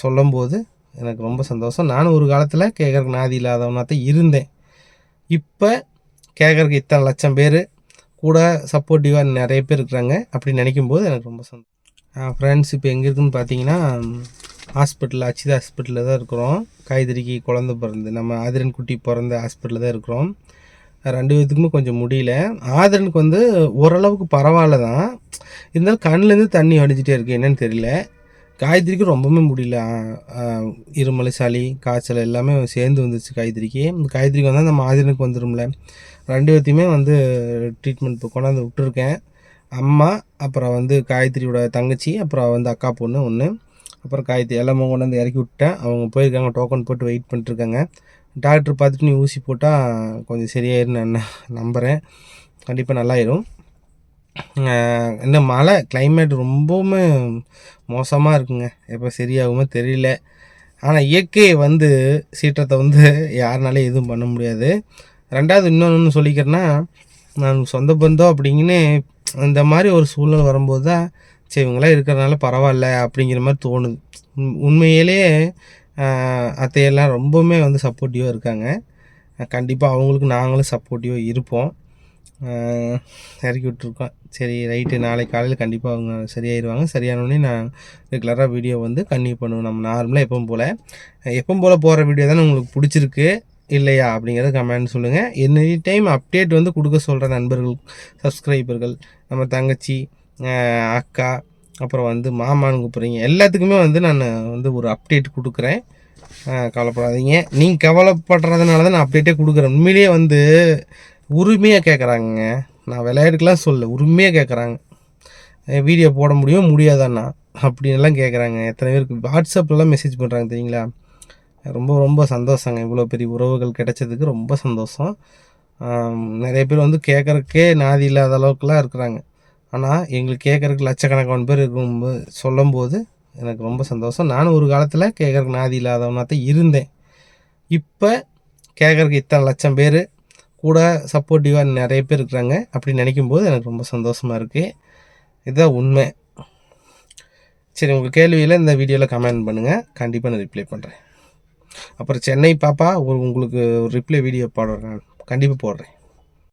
சொல்லும்போது எனக்கு ரொம்ப சந்தோஷம். நானும் ஒரு காலத்தில் கேட்குறக்கு நாதி இல்லாதவனாக தான் இருந்தேன். இப்போ கேட்குறக்கு இத்தனை லட்சம் பேர் கூட சப்போர்ட்டிவாக நிறைய பேர் இருக்கிறாங்க. அப்படி நினைக்கும் போது எனக்கு ரொம்ப சந்தோஷம். ஃப்ரெண்ட்ஸ் இப்போ எங்கே இருக்குன்னு பார்த்தீங்கன்னா ஹாஸ்பிட்டல் அச்சித ஹாஸ்பிட்டலில் தான் இருக்கிறோம். கைதறிக்கு குழந்த பிறந்து நம்ம ஆதிரன் குட்டி பிறந்த ஹாஸ்பிட்டலில் தான் இருக்கிறோம். ரெண்டு பேத்துக்குமே கொஞ்சம் முடியல. ஆதரனுக்கு வந்து ஓரளவுக்கு பரவாயில்ல தான். இருந்தாலும் கண்ணுலேருந்து தண்ணி வடிஞ்சிட்டே இருக்கு. என்னன்னு தெரியல. காயத்ரிக்கு ரொம்பவுமே முடியல. இருமலை சளி காய்ச்சல் எல்லாமே சேர்ந்து வந்துச்சு காயத்ரிக்கு. இந்த காயத்ரிக்கு வந்தால் நம்ம ஆதிரனுக்கு வந்துடும்ல ரெண்டு பேர்த்தையுமே வந்து ட்ரீட்மெண்ட் கொண்டாந்து விட்டுருக்கேன். அம்மா அப்புறம் வந்து காயத்ரியோட தங்கச்சி அப்புறம் வந்து அக்கா பொண்ணு ஒன்று அப்புறம் காயத்ரி எல்லாமே கொண்டாந்து இறக்கி விட்டேன் அவங்க போயிருக்காங்க டோக்கன் போட்டு வெயிட் பண்ணிட்டுருக்காங்க. டாக்டர் பார்த்துட்டு நீ ஊசி போட்டால் கொஞ்சம் சரியாயிருன்னு நான் நம்புகிறேன் கண்டிப்பாக நல்லாயிரும். இந்த மழை கிளைமேட் ரொம்பவுமே மோசமாக இருக்குங்க. எப்போ சரியாகுமோ தெரியல. ஆனால் இயற்கை வந்து சீற்றத்தை வந்து யாருனாலையும் எதுவும் பண்ண முடியாது. ரெண்டாவது இன்னொன்று சொல்லிக்கிறேன்னா நான் சொந்த பந்தம் அப்படிங்கன்னு இந்த மாதிரி ஒரு சூழ்நிலை வரும்போது தான் சரி இவங்களாம் இருக்கிறனால பரவாயில்ல அப்படிங்கிற மாதிரி தோணுது. உண்மையிலேயே அத்தையெல்லாம் ரொம்பவுமே வந்து சப்போர்ட்டிவாக இருக்காங்க. கண்டிப்பாக அவங்களுக்கு நாங்களும் சப்போர்ட்டிவாக இருப்போம். இறக்கி விட்ருக்கோம் சரி ரைட்டு நாளைக்கு காலையில் கண்டிப்பாக அவங்க சரியாயிருவாங்க. சரியானோடனே நான் ரெகுலராக வீடியோ வந்து கன்டினியூ பண்ணுவோம் நம்ம நார்மலாக எப்பவும் போல். எப்பவும் போல் போகிற வீடியோ தானே உங்களுக்கு பிடிச்சிருக்கு இல்லையா? அப்படிங்கிறத கமெண்ட் சொல்லுங்கள் எனி டைம் அப்டேட் வந்து கொடுக்க சொல்கிற நண்பர்கள் சப்ஸ்கிரைபர்கள் நம்ம தங்கச்சி அக்கா அப்புறம் வந்து மாமான்னு கூப்பிட்றீங்க. எல்லாத்துக்குமே வந்து நான் வந்து ஒரு அப்டேட் கொடுக்குறேன். கவலைப்படாதீங்க. நீங்கள் கவலைப்படுறதுனால தான் நான் அப்டேட்டே கொடுக்குறேன். உண்மையிலேயே வந்து உரிமையாக கேட்குறாங்க நான் விளையாட்டுக்கெலாம் சொல்ல உரிமையாக கேட்குறாங்க வீடியோ போட முடியும்? முடியாதாண்ணா? அப்படின்லாம் கேட்குறாங்க எத்தனை பேருக்கு வாட்ஸ்அப்லலாம் மெசேஜ் பண்ணுறாங்க தெரியுங்களா? ரொம்ப ரொம்ப சந்தோஷங்க. இவ்வளோ பெரிய உறவுகள் கிடைச்சதுக்கு ரொம்ப சந்தோஷம். நிறைய பேர் வந்து கேட்குறக்கே நாதி இல்லாத அளவுக்குலாம் இருக்கிறாங்க. ஆனால் எங்களுக்கு கேட்குறக்கு லட்சக்கணக்கான பேர் இருக்கும் சொல்லும்போது எனக்கு ரொம்ப சந்தோஷம். நானும் ஒரு காலத்தில் கேட்குறக்கு நாதி இல்லாதவனாக தான் இருந்தேன். இப்போ கேட்குறக்கு இத்தனை லட்சம் பேர் கூட சப்போர்ட்டிவாக நிறைய பேர் இருக்கிறாங்க. அப்படி நினைக்கும் போது எனக்கு ரொம்ப சந்தோஷமாக இருக்குது இதுதான் உண்மை. சரி உங்கள் கேள்வியில் இந்த வீடியோவில் கமெண்ட் பண்ணுங்கள் கண்டிப்பாக நான் ரிப்ளை பண்ணுறேன் அப்புறம் சென்னை பாப்பா ஒரு உங்களுக்கு ஒரு ரிப்ளை வீடியோ போடுறேன். கண்டிப்பாக போடுறேன்.